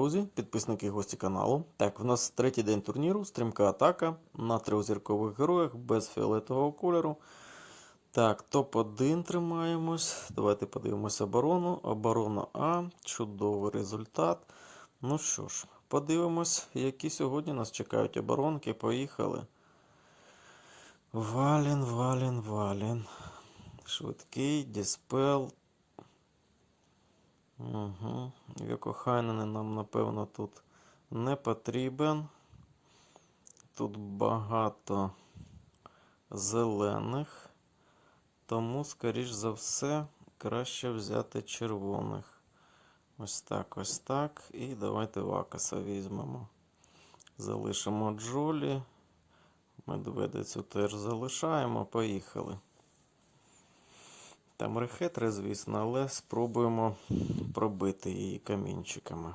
друзі, підписники і гості каналу. Так, в нас третій день турніру, стрімка атака на трьохзіркових героях без фіолетового кольору. Так, топ-1 тримаємось. Давайте подивимося оборону. Оборона А. Чудовий результат. Ну що ж, подивимось, які сьогодні нас чекають оборонки. Поїхали. Валін, валін, валін. Швидкий, Діспел. Угу. Вікохайнен нам, напевно, тут не потрібен. Тут багато зелених. Тому, скоріш за все, краще взяти червоних. Ось так, ось так. І давайте Вакаса візьмемо. Залишимо Джолі. Медведицю теж залишаємо. Поїхали. Там рехетри, звісно, але спробуємо пробити її камінчиками.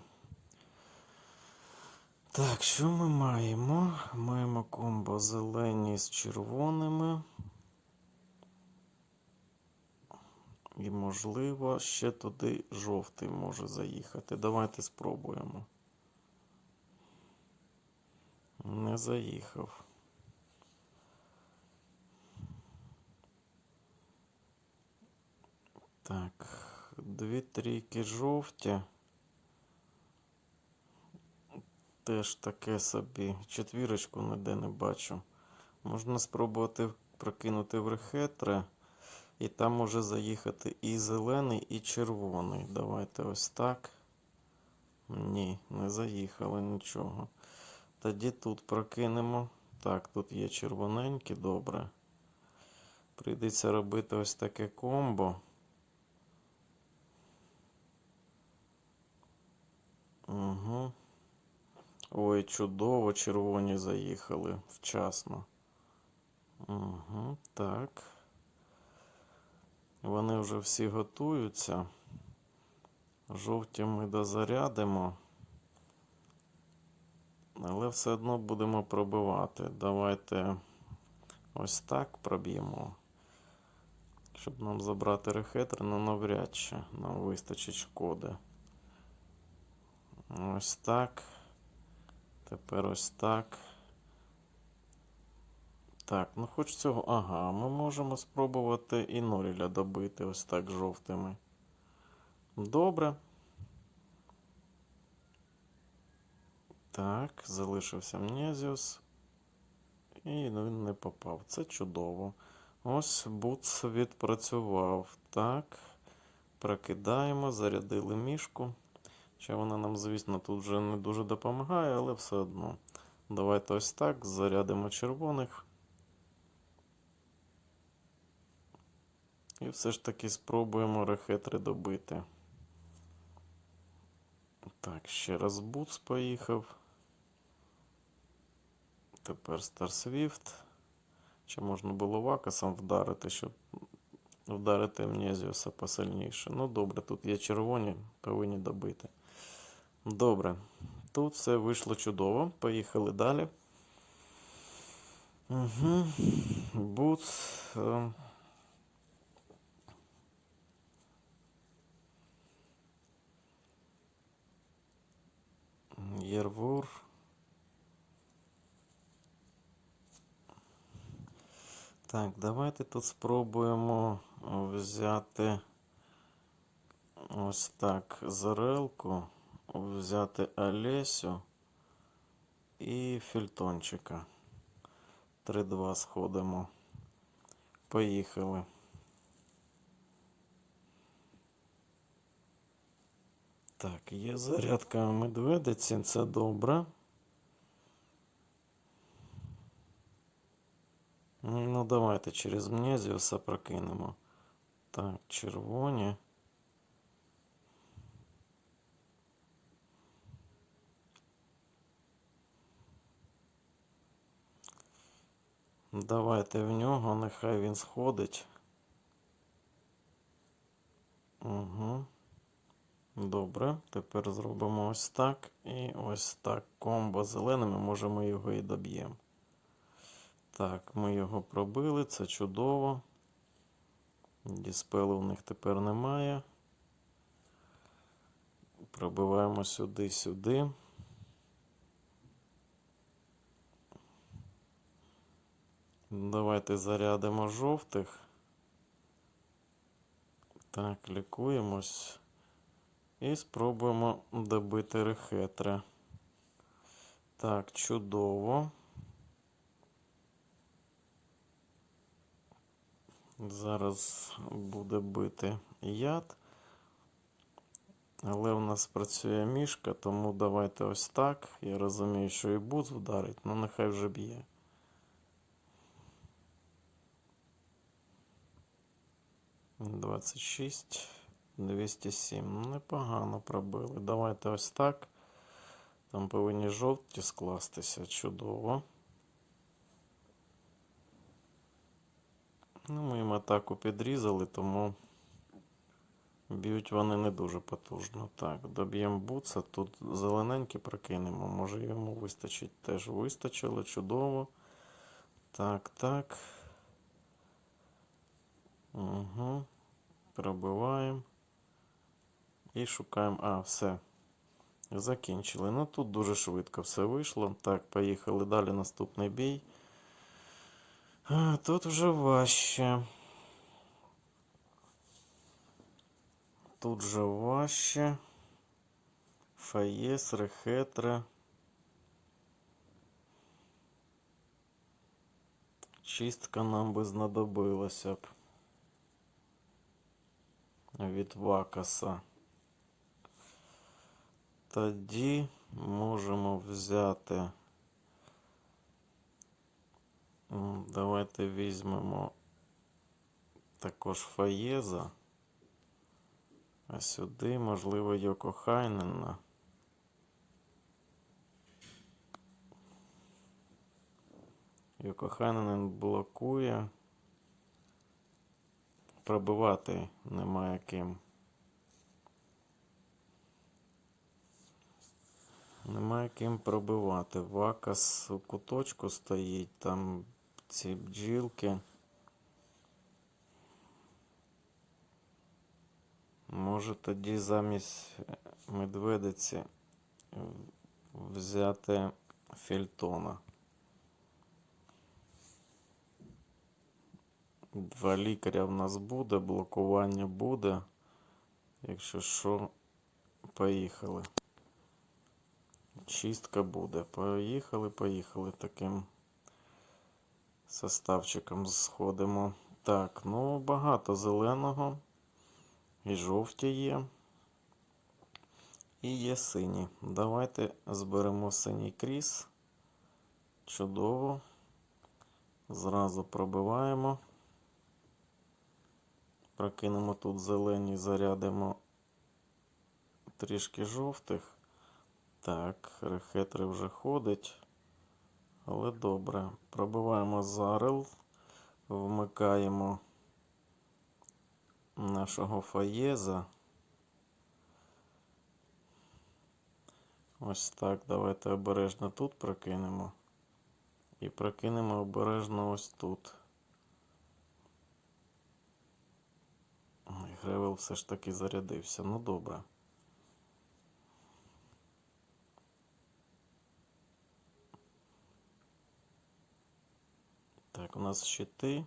Так, що ми маємо? Маємо комбо зелені з червоними. І, можливо, ще туди жовтий може заїхати. Давайте спробуємо. Не заїхав. Так, дві трійки жовті. Теж таке собі. Четвірочку ніде не бачу. Можна спробувати прокинути в рехетре. І там може заїхати і зелений, і червоний. Давайте ось так. Ні, не заїхало нічого. Тоді тут прокинемо. Так, тут є червоненькі, добре. Прийдеться робити ось таке комбо. Угу. Ой, чудово, червоні заїхали вчасно. Угу, так. Вони вже всі готуються. Жовті ми дозарядимо. Але все одно будемо пробивати. Давайте ось так проб'ємо. Щоб нам забрати рехетр, ну навряд чи нам вистачить шкоди. Ось так. Тепер ось так. Так, ну хоч цього. Ага, ми можемо спробувати і Норіля добити ось так жовтими. Добре. Так, залишився Мнезіус. І він не попав. Це чудово. Ось Буц відпрацював. Так. Прокидаємо, зарядили мішку. Ще вона нам, звісно, тут вже не дуже допомагає, але все одно. Давайте ось так. Зарядимо червоних. І все ж таки спробуємо рехетри добити. Так, ще раз Буц поїхав. Тепер Старсвіфт. Чи можна було Вакасом вдарити, щоб вдарити Амнезіуса посильніше. Ну, добре, тут є червоні, повинні добити. Добре. Тут все вийшло чудово. Поїхали далі. Угу. Буц. Е... Єрвур. Так, давайте тут спробуємо взяти ось так Зарелку, взяти Олесю і Фільтончика. 3-2 сходимо. Поїхали. Так, є зарядка медведиці, це добре. Ну, давайте через Мнезіуса прокинемо. Так, червоні. Давайте в нього, нехай він сходить. Угу. Добре, тепер зробимо ось так і ось так. Комбо зеленими, може ми його і доб'ємо. Так, ми його пробили, це чудово. Діспелу в них тепер немає. Пробиваємо сюди, Давайте зарядимо жовтих. Так, лікуємось. І спробуємо добити рехетри. Так, чудово. Зараз буде бити яд. Але в нас працює мішка, тому давайте ось так. Я розумію, що і буц вдарить, але нехай вже б'є. Двадцять шість, двісті сім. Ну, Непогано пробили. Давайте ось так. Там повинні жовті скластися. Чудово. Ну, ми їм атаку підрізали, тому б'ють вони не дуже потужно. Так, доб'ємо буца. Тут зелененькі прокинемо. Може йому вистачить теж. Вистачило, чудово. Так, так. Угу. Пробиваємо. І шукаємо. А, все. Закінчили. Ну тут дуже швидко все вийшло. Так, поїхали далі. Наступний бій. А, Тут вже важче. Тут же важче. Фаєс, рехетре. Чистка нам би знадобилася б. Від вакаса. Тоді можемо взяти. Давайте візьмемо також Фаєза. А сюди, можливо, Йоко Хайнена. Йоко Хайненен блокує. Пробивати немає ким. Немає ким пробивати. Вакас у куточку стоїть, там ці бджілки. Може тоді замість медведиці взяти фельтона. Два лікаря в нас буде, блокування буде. Якщо що, поїхали. Чистка буде. Поїхали, поїхали таким составчиком сходимо. Так, ну багато зеленого. І жовті є. І є сині. Давайте зберемо синій кріс. Чудово. Зразу пробиваємо. Прокинемо тут зелені, зарядимо трішки жовтих. Так, рехетри вже ходить. Але добре. Пробиваємо зарел, вмикаємо нашого фаєза. Ось так. Давайте обережно тут прокинемо. І прокинемо обережно ось тут. Гревел все ж таки зарядився. Ну добре. Так, у нас щити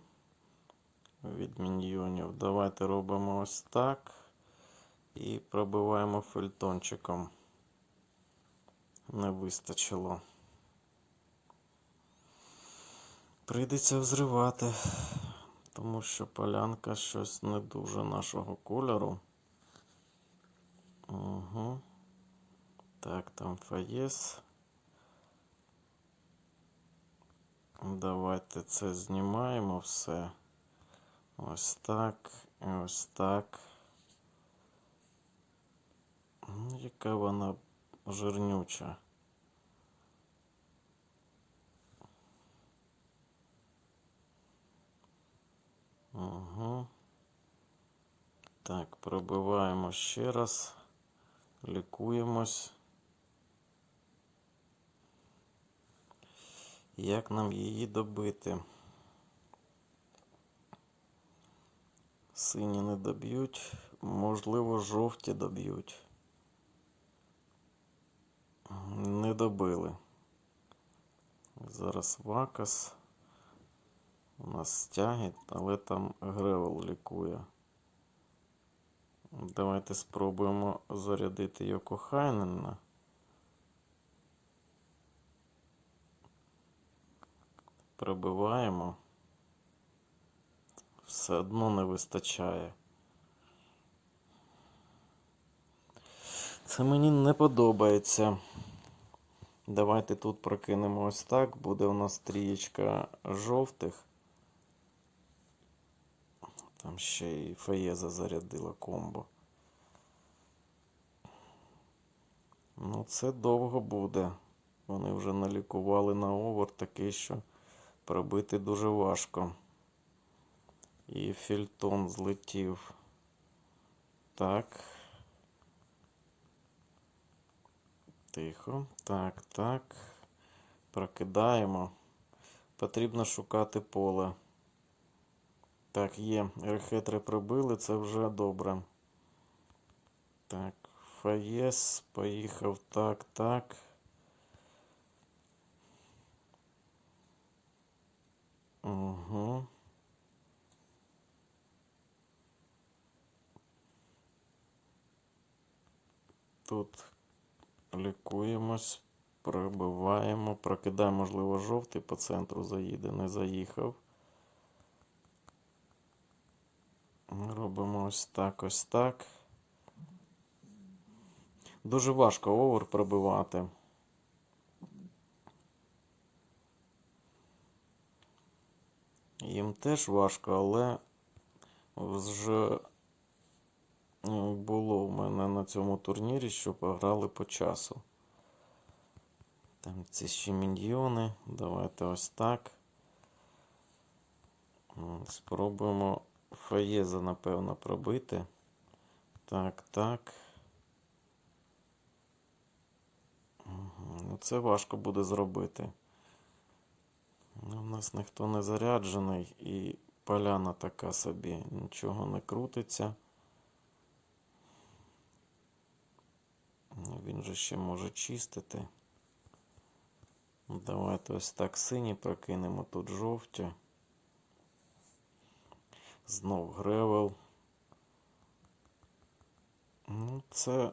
від міньйонів. Давайте робимо ось так. І пробиваємо фельтончиком. Не вистачило. Прийдеться взривати, тому що полянка щось не дуже нашого кольору. Угу. Так, там фаєс. Давайте це знімаємо все. Ось так. І ось так. Ну, Яка вона жирнюча. Угу. Так, пробиваємо ще раз. Лікуємось. Як нам її добити? Сині не доб'ють, можливо, жовті доб'ють. Не добили. Зараз Вакас. У нас стяги, але там Гревел лікує. Давайте спробуємо зарядити Йоко Хайнена. Пробиваємо. Все одно не вистачає. Це мені не подобається. Давайте тут прокинемо ось так. Буде у нас трієчка жовтих. Там ще і Фаєза зарядила комбо. Ну, це довго буде. Вони вже налікували на овер такий, що пробити дуже важко. І фільтон злетів. Так. Тихо. Так, так. Прокидаємо. Потрібно шукати поле. Так, є. Рехетри прибили, це вже добре. Так, Фаєс поїхав. Так, так. Угу. Тут лікуємось, пробиваємо, прокидаємо, можливо, жовтий по центру заїде, не заїхав. Робимо ось так, ось так. Дуже важко овер пробивати. Їм теж важко, але вже було в мене на цьому турнірі, що пограли по часу. Там ці ще міньйони. Давайте ось так. Спробуємо Фаєза, напевно, пробити. Так, так. Ну, це важко буде зробити. Ну, У нас ніхто не заряджений і поляна така собі, нічого не крутиться. Ну, Він же ще може чистити. Давайте ось так сині прокинемо, тут жовті. Знов гревел. Ну, це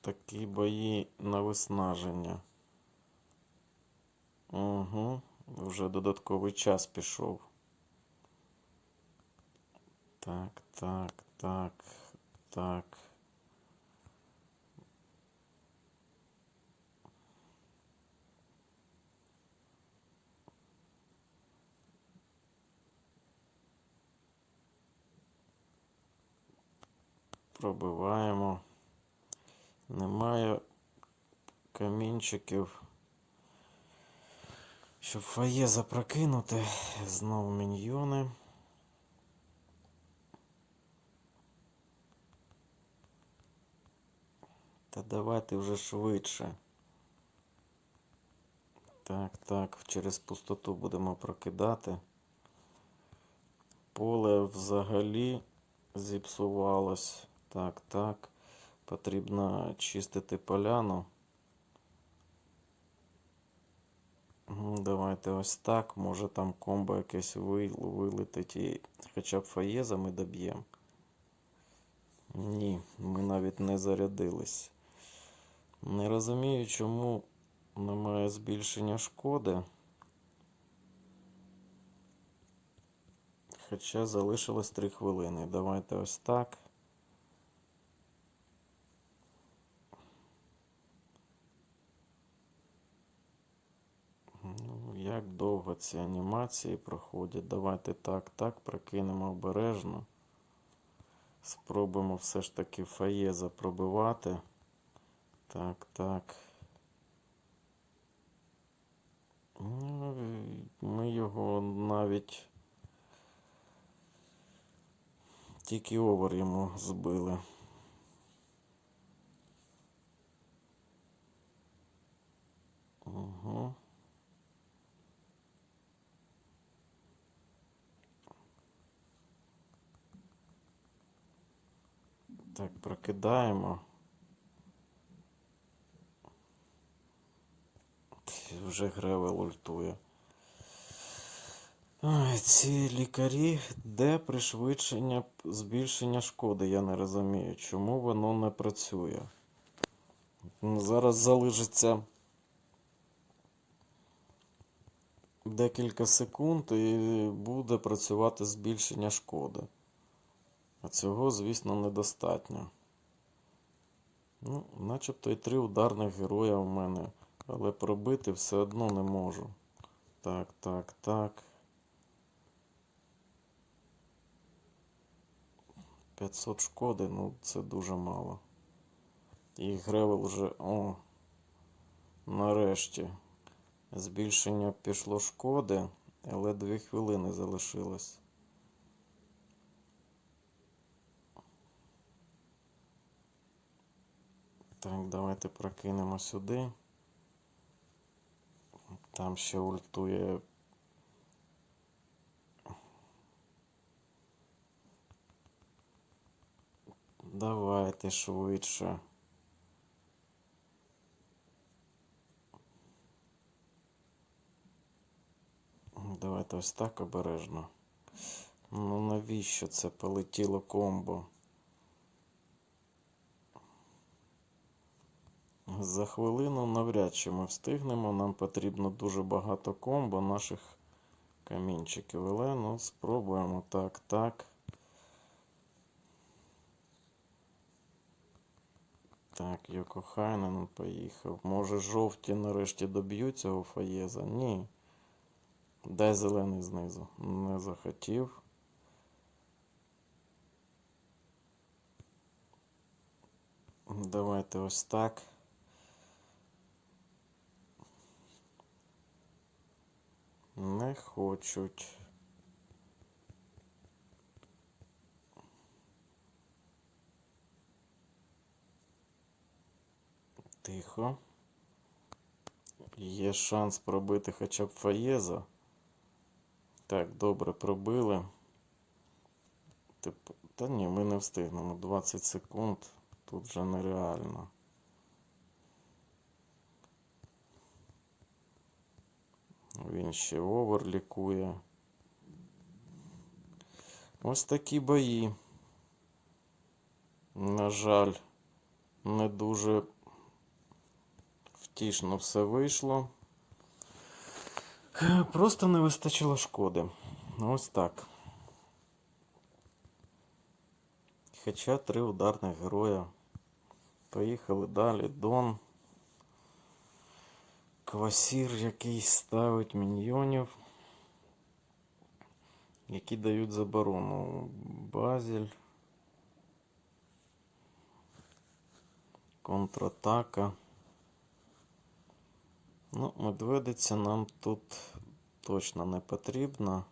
такі бої на виснаження. Угу. Вже додатковий час пішов. Так, так, так, так. Пробиваємо. Немає камінчиків. Щоб фає запрокинути. Знову міньйони. Та давайте вже швидше. Так, так, через пустоту будемо прокидати. Поле взагалі зіпсувалось. Так, так. Потрібно чистити поляну. Ну, Давайте ось так. Може там комбо якесь вилетить і хоча б фаєза ми доб'ємо. Ні, ми навіть не зарядились. Не розумію, чому немає збільшення шкоди. Хоча залишилось 3 хвилини. Давайте ось так. Ну, як довго ці анімації проходять? Давайте так, так, прокинемо обережно. Спробуємо все ж таки фаєза пробивати. Так, так. Ну, ми його навіть тільки овер йому збили. Угу. Так, прокидаємо. вже гревел ультує. Ці лікарі, де пришвидшення збільшення шкоди, я не розумію, чому воно не працює. Зараз залишиться декілька секунд і буде працювати збільшення шкоди. А цього, звісно, недостатньо. Ну, начебто і три ударних героя в мене, але пробити все одно не можу. Так, так, так. 500 шкоди, ну це дуже мало. І Гревел вже. О. Нарешті. Збільшення пішло шкоди, але 2 хвилини залишилось. Так, давайте прокинемо сюди. Там ще ультує. Давайте швидше. Давайте ось так обережно. Ну навіщо це полетіло комбо? За хвилину навряд чи ми встигнемо. Нам потрібно дуже багато комбо наших камінчиків. Але ну спробуємо так, так. Так, Йоко Хайнен поїхав. Може жовті нарешті доб'ють цього Фаєза? Ні. Дай зелений знизу. Не захотів. Давайте ось так. Не хочуть. Тихо. Є шанс пробити хоча б Фаєза. Так, добре, пробили. Тип... Та ні, ми не встигнемо. 20 секунд. Тут вже нереально. Він ще овер лікує. Ось такі бої. На жаль, не дуже втішно все вийшло. Просто не вистачило шкоди. Ось так. Хоча три ударних героя. Поїхали далі. Дон. Квасір, який ставить міньйонів, які дають заборону. Базіль. Контратака. Ну, медведиця нам тут точно не потрібна.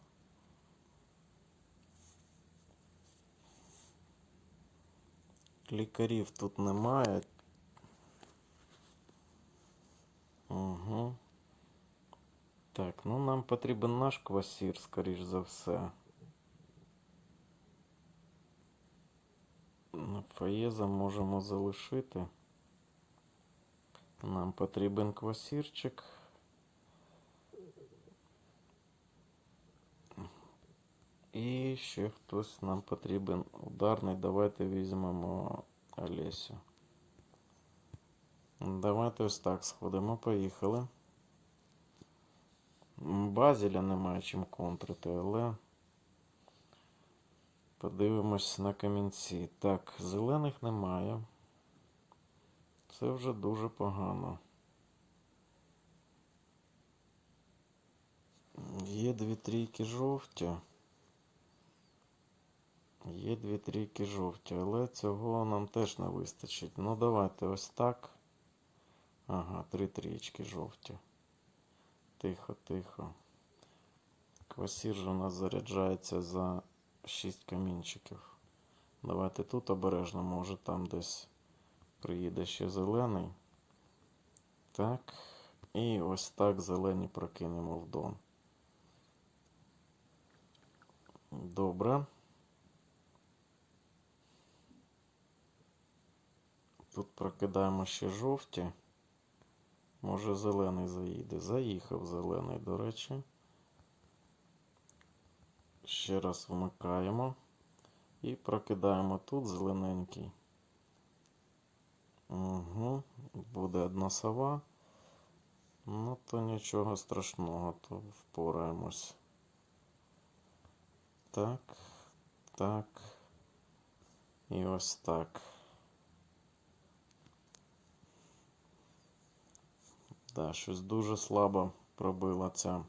Лікарів тут немає. Угу. Так, ну нам потрібен наш квасір, скоріш за все. Фаєза можемо залишити. Нам потрібен квасірчик. І ще хтось нам потрібен ударний. Давайте візьмемо Олесю. Давайте ось так сходимо. Поїхали. Базіля немає чим контрити, але подивимось на камінці. Так, зелених немає. Це вже дуже погано. Є дві трійки жовті. Є дві трійки жовті, але цього нам теж не вистачить. Ну, давайте ось так. Ага, три трієчки жовті. Тихо, тихо. Квасір же у нас заряджається за 6 камінчиків. Давайте тут обережно, може там десь приїде ще зелений. Так. І ось так зелені прокинемо в дон. Добре. Тут прокидаємо ще жовті. Може зелений заїде. Заїхав зелений, до речі. Ще раз вмикаємо. І прокидаємо тут зелененький. Угу. Буде одна сова. Ну, то нічого страшного, то впораємось. Так, так. І ось так. Да, щось дуже слабо пробила ця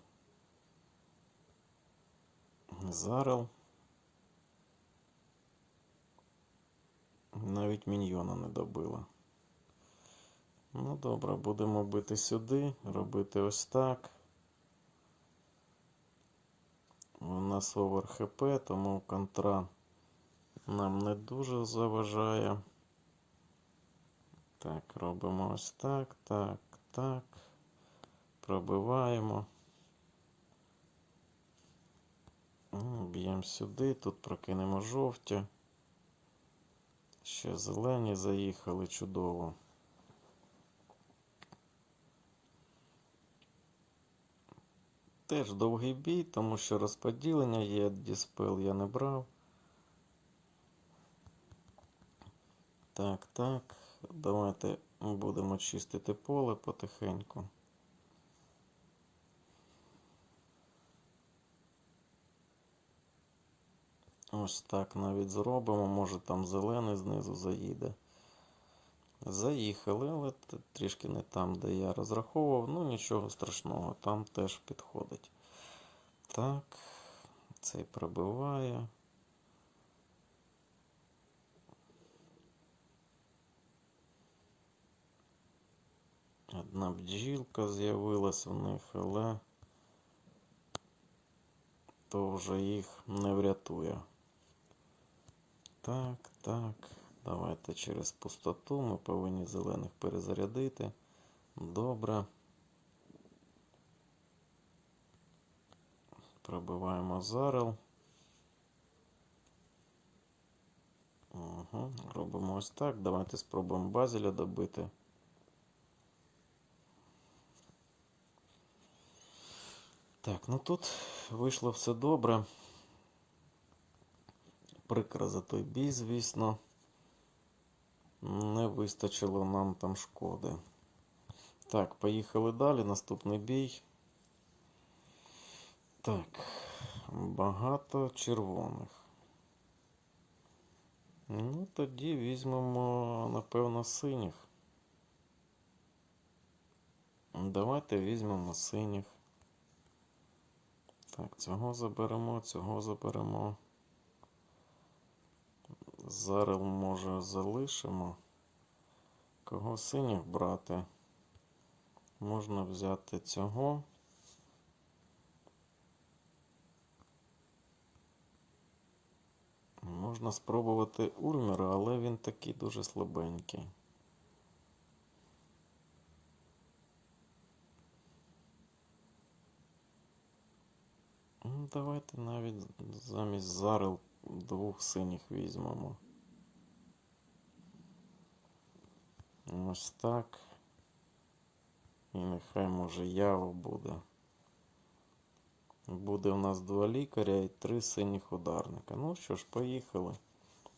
зарел. Навіть міньйона не добила. Ну, добре, будемо бити сюди, робити ось так. У нас овер ХП, тому контра нам не дуже заважає. Так, робимо ось так, так, так. Пробиваємо. Б'ємо сюди, тут прокинемо жовті. Ще зелені заїхали чудово. Теж довгий бій, тому що розподілення є, діспел я не брав. Так, так. Давайте будемо чистити поле потихеньку. Ось так навіть зробимо. Може там зелений знизу заїде. Заїхали, але трішки не там, де я розраховував. Ну нічого страшного, там теж підходить. Так, цей пробиває. Одна бджілка з'явилась у них, але то вже їх не врятує. Так, так. Давайте через пустоту. Ми повинні зелених перезарядити. Добре. Пробиваємо зарел. Угу. Робимо ось так. Давайте спробуємо базіля добити. Так, ну тут вийшло все добре. Прикро за той бій, звісно. Не вистачило нам там шкоди. Так, поїхали далі. Наступний бій. Так, багато червоних. Ну, тоді візьмемо, напевно, синіх. Давайте візьмемо синіх. Так, цього заберемо, цього заберемо. Зарел, може, залишимо. Кого синіх брати? Можна взяти цього. Можна спробувати Ульмера, але він такий дуже слабенький. Ну, давайте навіть замість зарел двох синіх візьмемо. Ось так. І нехай може яво буде. Буде у нас два лікаря і три синіх ударника. Ну що ж, поїхали.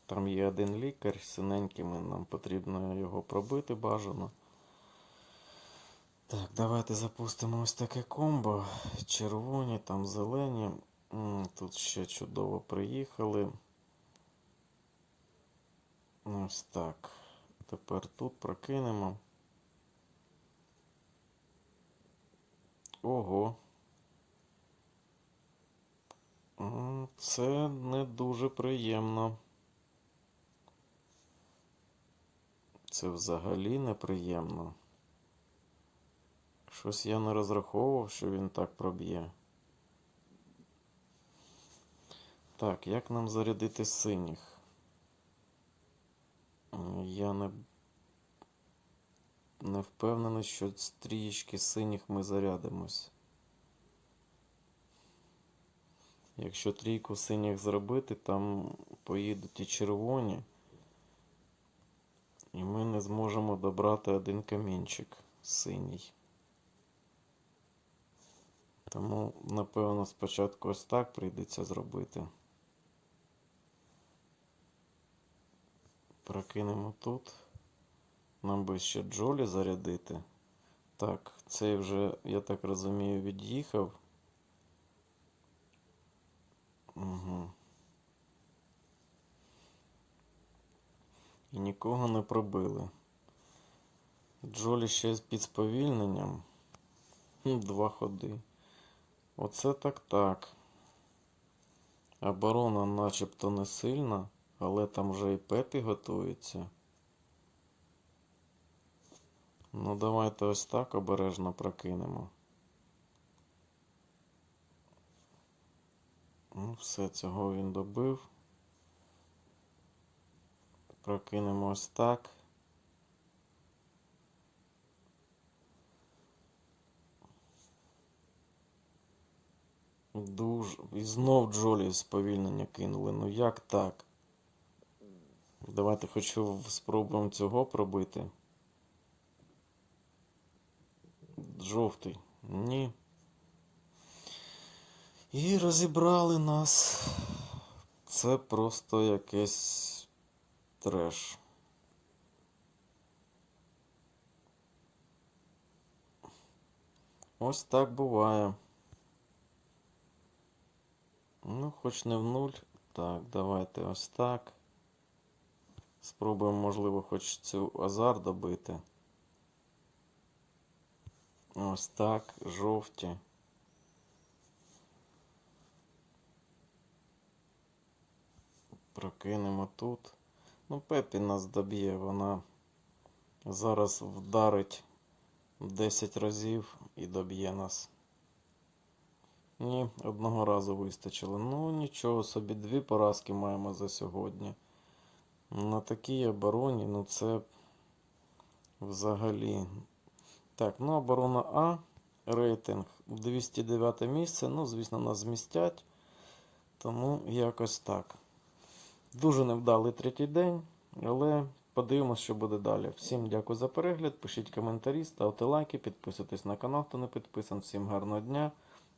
Там є один лікар, синенькими нам потрібно його пробити бажано. Так, давайте запустимо ось таке комбо. Червоні, там зелені. Тут ще чудово приїхали. Ось так. Тепер тут прокинемо. Ого. Це не дуже приємно. Це взагалі неприємно. Щось я не розраховував, що він так проб'є. Так, як нам зарядити синіх? Я не, не впевнений, що з трієчки синіх ми зарядимось. Якщо трійку синіх зробити, там поїдуть і червоні. І ми не зможемо добрати один камінчик синій. Тому, напевно, спочатку ось так прийдеться зробити. Прокинемо тут. Нам би ще Джолі зарядити. Так, цей вже, я так розумію, від'їхав. Угу. І нікого не пробили. Джолі ще під сповільненням. Два ходи. Оце так так. Оборона начебто не сильна, але там вже і Пепі готується. Ну, давайте ось так обережно прокинемо. Ну, все, цього він добив. Прокинемо ось так. Дуже. І знов Джолі сповільнення кинули. Ну як так? Давайте хочу спробуємо цього пробити. Жовтий. Ні. І розібрали нас. Це просто якийсь треш. Ось так буває. Ну, хоч не в нуль. Так, давайте ось так. Спробуємо, можливо, хоч цю азар добити. Ось так, жовті. Прокинемо тут. Ну, Пепі нас доб'є, вона зараз вдарить 10 разів і доб'є нас. Ні, одного разу вистачило. Ну, нічого собі, дві поразки маємо за сьогодні. На такій обороні, ну це взагалі. Так, ну оборона А. Рейтинг 209 місце. Ну, звісно, нас змістять. Тому якось так. Дуже невдалий третій день, але подивимось, що буде далі. Всім дякую за перегляд. Пишіть коментарі, ставте лайки, підписуйтесь на канал, хто не підписаний. Всім гарного дня.